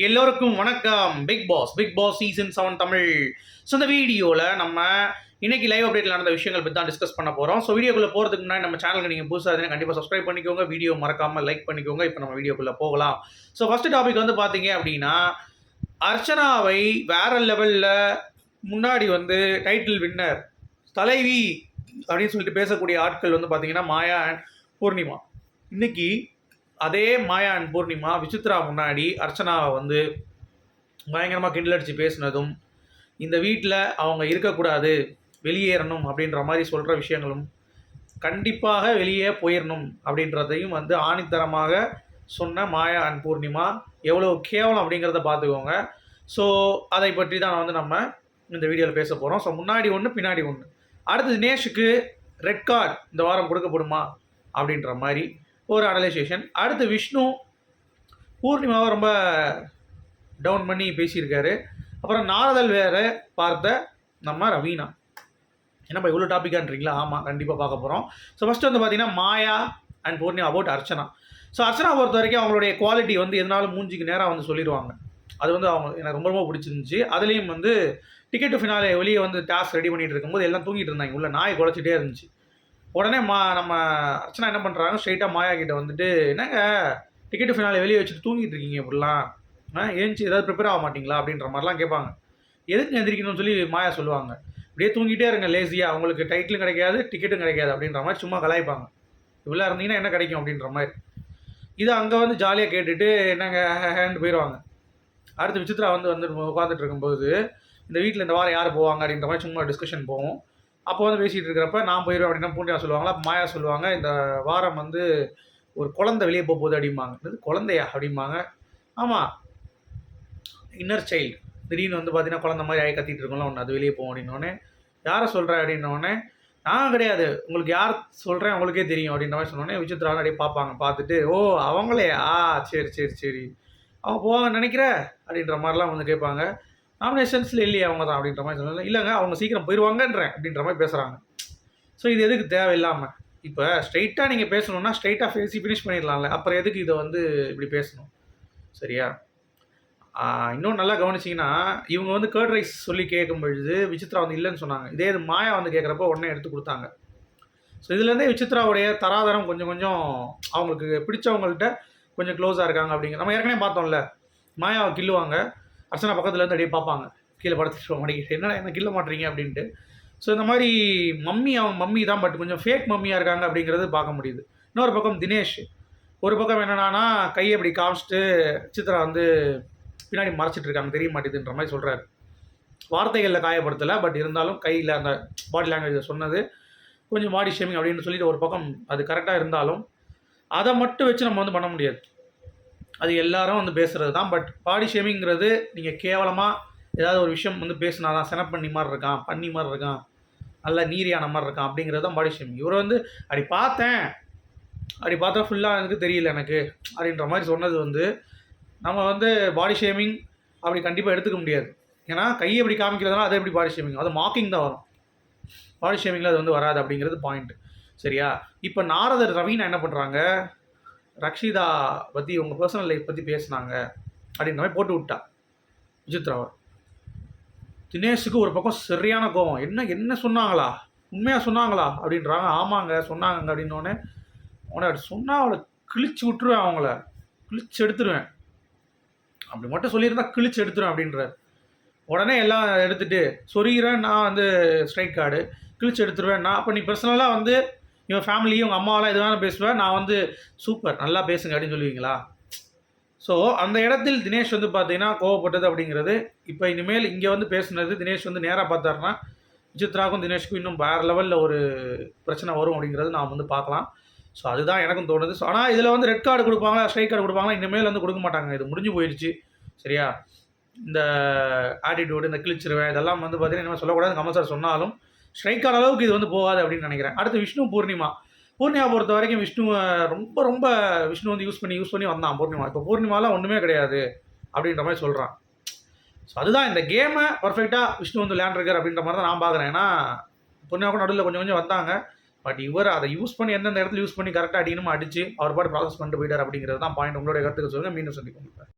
எல்லோருக்கும் வணக்கம். Big boss big boss season seven Tamil. So இந்த வீடியோவில் நம்ம இன்றைக்கி லைவ் அப்டேட்டில் நடந்த விஷயங்கள் பற்றி தான் டிஸ்கஸ் பண்ண போகிறோம் ஸோ வீடியோக்குள்ளே போகிறதுக்கு முன்னாடி நம்ம சேனலுக்கு நீங்கள் புதுசாக இருந்தால் கண்டிப்பாக சப்ஸ்கிரைப் பண்ணிக்கோங்க. வீடியோ மறக்காமல் லைக் பண்ணிக்கோங்க. இப்போ நம்ம வீடியோக்குள்ளே போகலாம். ஸோ ஃபஸ்ட்டு டாபிக் வந்து பார்த்தீங்க அப்படின்னா அர்ச்சனாவை வேற லெவலில் முன்னாடி வந்து டைட்டில் வின்னர் தலைவி அப்படின்னு சொல்லிட்டு பேசக்கூடிய ஆட்கள் வந்து பார்த்தீங்கன்னா மாயா அண்ட் பூர்ணிமா. இன்னைக்கு அதே மாயா அண்ட் பூர்ணிமா விசித்ரா முன்னாடி அர்ச்சனாவை வந்து பயங்கரமாக கிண்டல் அடித்து பேசினதும் இந்த வீட்டில் அவங்க இருக்கக்கூடாது வெளியேறணும் அப்படின்ற மாதிரி சொல்கிற விஷயங்களும் கண்டிப்பாக வெளியே போயிடணும் அப்படின்றதையும் வந்து ஆணித்தரமாக சொன்ன மாயா அண்ட் பூர்ணிமா எவ்வளோ கேவலம் அப்படிங்கிறத பார்த்துக்கோங்க. ஸோ அதை பற்றி தான் வந்து நம்ம இந்த வீடியோவில் பேச போகிறோம் ஸோ முன்னாடி ஒன்று பின்னாடி ஒன்று அடுத்து தினேஷுக்கு ரெட் கார்டு இந்த வாரம் கொடுக்கப்படுமா அப்படின்ற மாதிரி ஒரு அனலைசேஷன் அடுத்து விஷ்ணு பூர்ணிமாவை ரொம்ப டவுன் பண்ணி பேசியிருக்காரு. அப்புறம் நாரதல் வேறு பார்த்த நம்ம ரவீனா. என்னப்பா இவ்வளோ டாப்பிக்கான்றீங்களா ஆமாம் கண்டிப்பாக பார்க்க போகிறோம் ஸோ ஃபஸ்ட்டு வந்து பார்த்தீங்கன்னா Maya and Poornima about Archana. So Archana பொறுத்த வரைக்கும் அவங்களுடைய குவாலிட்டி வந்து எதனாலும் மூஞ்சிக்கு நேராக வந்து சொல்லிடுவாங்க. அது வந்து அவங்க எனக்கு ரொம்ப ரொம்ப பிடிச்சிருந்துச்சு. அதுலேயும் வந்து டிக்கெட்டு ஃபினாலே வெளியே வந்து டாஸ்க் ரெடி பண்ணிட்டு இருக்கும்போது எல்லாம் தூங்கிட்டு இருந்தாங்க. உள்ள நாய் குலைச்சிட்டே இருந்துச்சு. உடனே மா நம்ம அர்ச்சனா என்ன பண்ணுறாங்க ஸ்ட்ரைட்டாக மாயா கிட்ட வந்துட்டு என்னங்க? டிக்கெட் ஃபினாலே வெளியே வச்சுட்டு தூங்கிட்டு இருக்கீங்க இப்படிலாம். ஆ ஏஞ்சி ஏதாவது ப்ரிப்பேர் ஆக மாட்டீங்களா? அப்படின்ற மாதிரிலாம் கேட்பாங்க. எதுக்கு எந்திரிக்கணும்னு சொல்லி மாயா சொல்லுவாங்க. அப்படியே தூங்கிட்டே இருங்க லேசியாக அவங்களுக்கு டைட்டிலும் கிடைக்காது டிக்கெட்டும் கிடைக்காது. அப்படின்ற மாதிரி சும்மா கலாய்ப்பாங்க. இவ்வளோ இருந்தீங்கன்னா என்ன கிடைக்கும்? அப்படின்ற மாதிரி. இதை அங்கே வந்து ஜாலியாக கேட்டுட்டு என்னங்க? ஹேண்ட் போயிடுவாங்க அடுத்து விசித்ரா வந்து வந்து உட்காந்துட்டு இருக்கும்போது இந்த வீட்டில் இந்த வாரம் யார் போவாங்க? அப்படின்ற மாதிரி சும்மா டிஸ்கஷன் போவோம் அப்போ வந்து பேசிகிட்டு இருக்கிறப்ப நான் போயிடுவேன் அப்படின்னா பூண்டியா சொல்லுவாங்களா? மாயா சொல்லுவாங்க இந்த வாரம் வந்து ஒரு குழந்தை வெளியே போக போகுது அப்படிம்பாங்க குழந்தையா அப்படிம்பாங்க. ஆமாம் இன்னர் சைல்டு திடீர்னு வந்து பார்த்தீங்கன்னா குழந்தை மாதிரி ஆகி கத்திட்டு இருக்கோம்ல ஒன்று அது வெளியே போகும் அப்படின்னோடனே யாரை சொல்கிற அப்படின்னோடனே நான் கிடையாது. உங்களுக்கு யார் சொல்கிறேன் உங்களுக்கே தெரியும் அப்படின்ற மாதிரி சொன்னோடனே விசித்ரா அப்படியே பார்ப்பாங்க. பார்த்துட்டு ஓ அவங்களே ஆ சரி சரி சரி. அவன் போவாங்க நினைக்கிற? அப்படின்ற மாதிரிலாம் வந்து கேட்பாங்க. நாமினேஷன்ஸில் இல்லையே அவங்க தான் அப்படின்ற மாதிரி சொல்லலாம் இல்லைங்க அவங்க சீக்கிரம் போயிடுவாங்கன்றேன் அப்படின்ற மாதிரி பேசுகிறாங்க ஸோ இது எதுக்கு தேவையில்லாமல் இப்போ ஸ்ட்ரைட்டாக நீங்கள் பேசணுன்னா ஸ்ட்ரைட்டாக பேசி ஃபினிஷ் பண்ணிடலாம்ல. அப்புறம் எதுக்கு இதை வந்து இப்படி பேசணும்? சரியா? இன்னும் நல்லா கவனிச்சிங்கன்னா இவங்க வந்து கேர்ட் ரைஸ் சொல்லி கேட்கும் பொழுது விசித்ரா வந்து இல்லைன்னு சொன்னாங்க. இதே இது மாயா வந்து கேட்குறப்ப உடனே எடுத்து கொடுத்தாங்க. ஸோ இதுலேருந்தே விசித்ராவுடைய தராதரம் கொஞ்சம் கொஞ்சம் அவங்களுக்கு பிடிச்சவங்கள்ட்ட கொஞ்சம் க்ளோஸாக இருக்காங்க அப்படிங்கிற நம்ம ஏற்கனவே பார்த்தோம்ல மாயாவை கில்லுவாங்க அர்ச்சனா பக்கத்தில் இருந்து அப்படியே பார்ப்பாங்க. கீழே படுத்துட்டு மாட்டேங்கிட்டு என்னடா என்ன கில்ல மாட்டுறீங்க அப்படின்ட்டு. ஸோ இந்த மாதிரி மம்மி அவன் மம்மி தான் பட் கொஞ்சம் ஃபேக் மம்மியாக இருக்காங்க அப்படிங்கிறது பார்க்க முடியுது. இன்னொரு பக்கம் தினேஷ். ஒரு பக்கம் என்னென்னா கையை அப்படி காமிச்சிட்டு சித்ரா வந்து பின்னாடி மறைச்சிட்டு இருக்காங்க தெரிய மாட்டேதுன்ற மாதிரி சொல்கிறாரு வார்த்தைகளில் காயப்படுத்தலை பட் இருந்தாலும் கையில் அந்த பாடி லாங்குவேஜ் சொன்னது கொஞ்சம் பாடி ஷேமிங் அப்படின்னு சொல்லிட்டு ஒரு பக்கம் அது கரெக்டாக இருந்தாலும் அதை மட்டும் வச்சு நம்ம வந்து பண்ண முடியாது. அது எல்லாரும் வந்து பேசுகிறது தான். பட் பாடி ஷேமிங்கிறது நீங்கள் கேவலமாக ஏதாவது ஒரு விஷயம் வந்து பேசினா தான் செனப்பண்ணி மாதிரி இருக்கான் பண்ணி மாதிரி இருக்கான் நல்ல நீரியான மாதிரி இருக்கான் அப்படிங்கிறது தான் பாடி ஷேமிங் இவர் வந்து அப்படி பார்த்தேன். அப்படி பார்த்தா ஃபுல்லாக எனக்கு தெரியல எனக்கு அப்படின்ற மாதிரி சொன்னது வந்து நம்ம வந்து பாடி ஷேமிங் அப்படி கண்டிப்பாக எடுத்துக்க முடியாது. ஏன்னா கையை எப்படி காமிக்கிறதுனால அது எப்படி பாடி ஷேமிங் அது மாக்கிங் தான் வரும். பாடி ஷேமிங்கில் அது வந்து வராது அப்படிங்கிறது பாயிண்ட் சரியா? இப்போ நாரதர் ரவீனா என்ன பண்ணுறாங்க ரக்ஷிதா பற்றி உங்கள் பர்சனல் லைஃப் பற்றி பேசுனாங்க அப்படின்ற மாதிரி போட்டு விட்டா. அவர் தினேஷுக்கு ஒரு பக்கம் சரியான கோவம். என்ன என்ன சொன்னாங்களா? உண்மையாக சொன்னாங்களா? அப்படின்றாங்க. ஆமாங்க சொன்னாங்க அப்படின்னோடனே உடனே அப்படி சொன்னால் அவளை கிழிச்சு விட்டுருவேன் அவங்கள. கிழிச்சு எடுத்துருவேன். அப்படி மட்டும் சொல்லியிருந்தா கிழிச்சு எடுத்துருவேன் அப்படின்றார். உடனே எல்லாம் எடுத்துகிட்டு சொரிகிறேன் நான் வந்து ஸ்ட்ரைக் கார்டு கிழிச்சு எடுத்துருவேன் நான் அப்போ நீ பர்சனலாக வந்து இவன் ஃபேமிலியும் உங்கள் அம்மாவெல்லாம் எது பேசுவேன் நான் வந்து சூப்பர் நல்லா பேசுங்க அப்படின்னு சொல்லுவீங்களா? ஸோ அந்த இடத்தில் தினேஷ் வந்து பார்த்தீங்கன்னா கோவப்பட்டது அப்படிங்கிறது இப்போ இனிமேல் இங்கே வந்து பேசுனது தினேஷ் வந்து நேராக பார்த்தாருன்னா விசித்ராக்கும் தினேஷ்க்கும் இன்னும் வேறு லெவலில் ஒரு பிரச்சனை வரும் அப்படிங்கிறது நாம் வந்து பார்க்கலாம். ஸோ அதுதான் எனக்கும் தோணுது. ஸோ ஆனால் இதில் வந்து ரெட் கார்டு கொடுப்பாங்களா ஸ்ட்ரைக் கார்டு கொடுப்பாங்களா இனிமேல் வந்து கொடுக்க மாட்டாங்க. இது முடிஞ்சு போயிடுச்சு. சரியா? இந்த ஆட்டிடியூடு இந்த கிழிச்சிருவேன் இதெல்லாம் வந்து பார்த்தீங்கன்னா இனிமேல் சொல்லக்கூடாது. கமல் சார் சொன்னாலும் ஸ்ட்ரைக் கார்டு அளவுக்கு இது வந்து போகாது அப்படின்னு நினைக்கிறேன். அடுத்து விஷ்ணு பூர்ணிமா. பூர்ணிமா பொறுத்த வரைக்கும் விஷ்ணு ரொம்ப ரொம்ப விஷ்ணு வந்து யூஸ் பண்ணி யூஸ் பண்ணி வந்தான் பூர்ணிமா. இப்போ பூர்ணிமாலாம் ஒன்றுமே கிடையாது அப்படின்ற மாதிரி சொல்கிறான் ஸோ அதுதான் இந்த கேமை பர்ஃபெக்டாக விஷ்ணு வந்து விளையாண்டுருக்கார் அப்படின்ற மாதிரி தான் நான் பார்க்குறேன். ஏன்னா கூட நடுவில் கொஞ்சம் கொஞ்சம் வந்தாங்க. பட் இவர் அதை யூஸ் பண்ணி எந்தெந்த இடத்துல யூஸ் பண்ணி கரெக்டாக அடிக்கணுமோ அடிச்சு அவர் பாட்டு ப்ராசஸ் பண்ணிட்டு போயிட்டார் அப்படிங்கிறது தான் பாயிண்ட் உங்களுடைய கருத்துக்கு சொல்லுங்கள் மீண்டும் சந்திப்போம்.